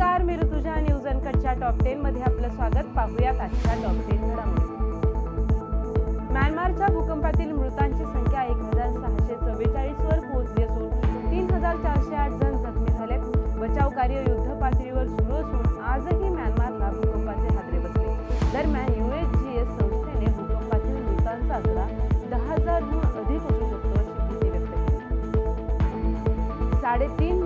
नमस्कार मी ऋतुजा न्यूज अनकटच्या टॉप टेन मध्ये आपलं स्वागत. पाहूयात आजच्या टॉप टेन घडामोडी. म्यानमारच्या भूकंपातील मृतांची संख्या एक हजार सहाशे चव्वेचाळीस वर पोहोचली असून तीन हजार चारशे आठ जण जखमी झाले बचाव कार्य युद्ध पातळीवर सुरू असून आजही म्यानमारला भूकंपाचे हादरे बसले. दरम्यान युएसजीएस संस्थेने भूकंपातील मृतांचा आकडा दहा हजारहून अधिक असू शकतो अशी भीती व्यक्त केली. साडेतीन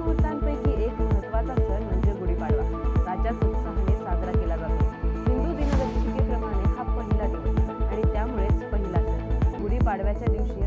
पाडव्याच्या दिवशी.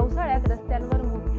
पावसाळ्यात रस्त्यांवर मोठी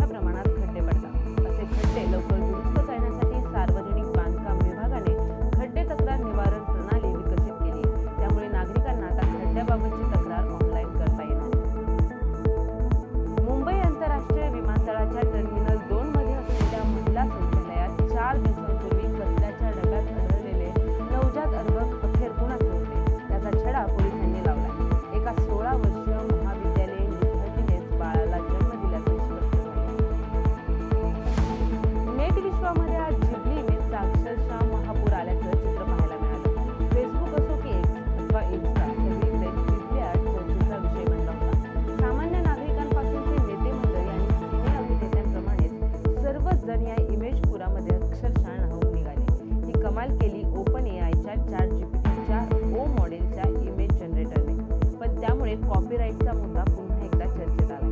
कमाल केली ओपन ए आयच्या चॅट जीपीटीच्या ओ मॉडेलच्या इमेज जनरेटरने पण त्यामुळे कॉपीराईटचा मुद्दा पुन्हा एकदा चर्चेत आला.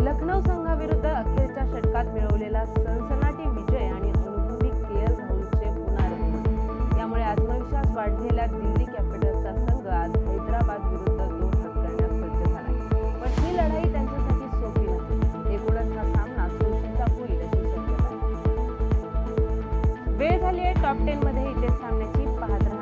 लखनौ संघाविरुद्ध अखेरच्या षटकात मिळवलेला सनसन झाली आहे. टॉप टेनमध्ये हितेश सामन्याची पाहत राहा.